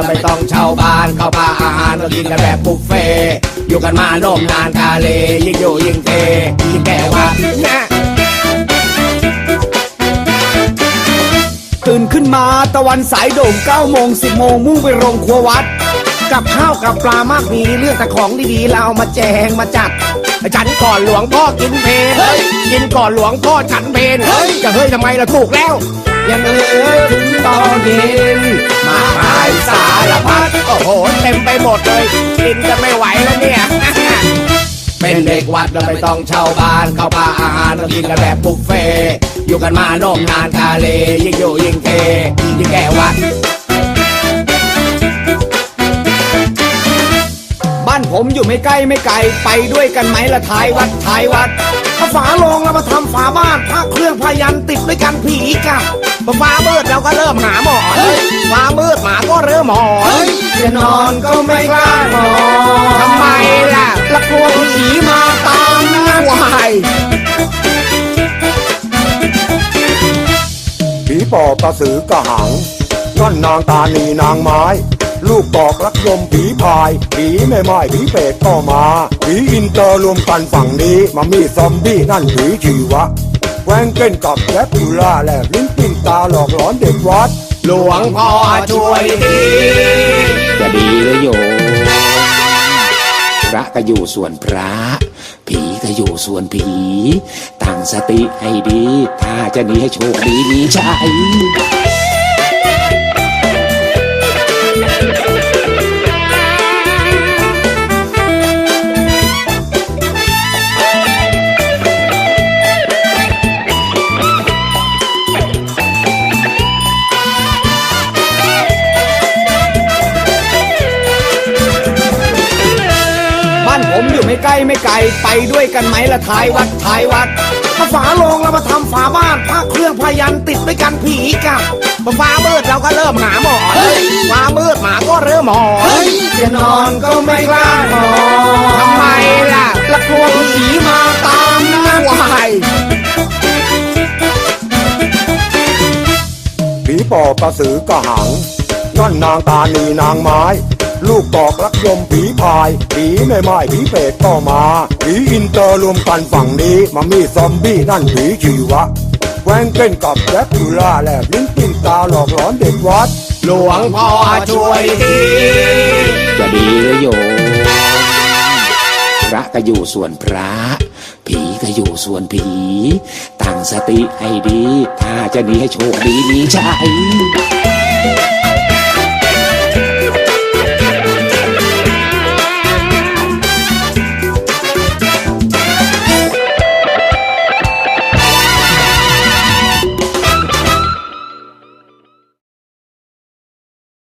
วัดเราไม่ต้องเช่าบ้านเข้าป่าอาหารเรากินกันแบบบุฟเฟ่ต์อยู่กันมาโน่มนานกาเลยิ่งอยู่ยิ่งเทยิ่งแก่วัดนะตื่นขึ้นมาตะวันสายโด่ง9โมง10โมงมุ่งไปโรงครัววัด กับข้าวกับปลามากมีเรื่องแต่ของดีๆเราเอามาแจงมาจัดฉันก่อนหลวงพ่อกินเพลกินก่อนหลวงพ่อฉันเพลจะเฮ้ยทำไมล่ะถูกแล้ว ยังเหลือถึงตอนเย็น ดเลยกินกันไม่ไหวแล้วเนี่ย เป็นเด็กวัดเราไม่ต้องเช่าบ้านเข้าป่าอาหารเรากินกันแบบบุฟเฟ่อยู่กันมาโน่มนานกาเลยิ่งอยู่ยิ่งเทยิ่งแก่วัด บ้านผมอยู่ไม่ใกล้ไม่ไกล ไปด้วยกันไหมละท้ายวัดท้ายวัดเอาฝาโลงแล้วมาทำฝาบ้านพระเครื่องพยันติดด้วยกันผีกับพอฟ้ามืดเราก็เริ่มหาหมอนฟ้ามืดหมาก็เริ่มหมอนจะนอนก็ไม่กล้านอนทำไมล่ะละกลัวผีมาตามนะวายผีปอบกระสือกระหังนั่นนางตานีนางไม้ ลูกตอกรักยมผีพายผีแม่ไม้ผีเป็ดก็มาผีอินเตอร์รวมกันฝั่งนี้มามีซอมบี้นั่นผีชีวะ แวงเก้นกับแดกคูล่าแลบลิ้นปิ้นตาหลอกหลอนเด็กวัด หลวงพ่อช่วยทีจะดีหรือโยมพระก็อยู่ส่วนพระ ผีก็อยู่ส่วนผี ตั้งสติให้ดี ถ้าจะหนีให้โชคดีมีชั อยู่ไม่ใกล้ไม่ไกลไปด้วยกันไหมละท้ายวัดท้ายวัดเอาฝาโลงแล้วมาทำฝาบ้านพระเครื่องพยันติดด้วยกันผีกับพอฟ้ามืดเราก็เริ่มหาหมอนฟ้ามืดหมาก็เริ่มหมอนจะนอนก็ไม่กล้านอนทำไมล่ะละกลัวผีมาตามนะวายผีปอบกระสือกระหังนั่นนางตานีนางไม้ ลูกตอกรักยมผีพายผีแม่ไม้ผีเป็ดก็มาผีอินเตอร์รวมกันฝั่งนี้มามีซอมบี้นั่นผีชีวะแวงเก้นกับแดกคูล่าแลบลิ้นปิ้นตาหลอกหลอนเด็กวัด หลวงพ่อช่วยทีจะดีหรือโยมพระก็อยู่ส่วนพระ ผีก็อยู่ส่วนผี ตั้งสติให้ดี ถ้าจะหนีให้โชคดีมีชัย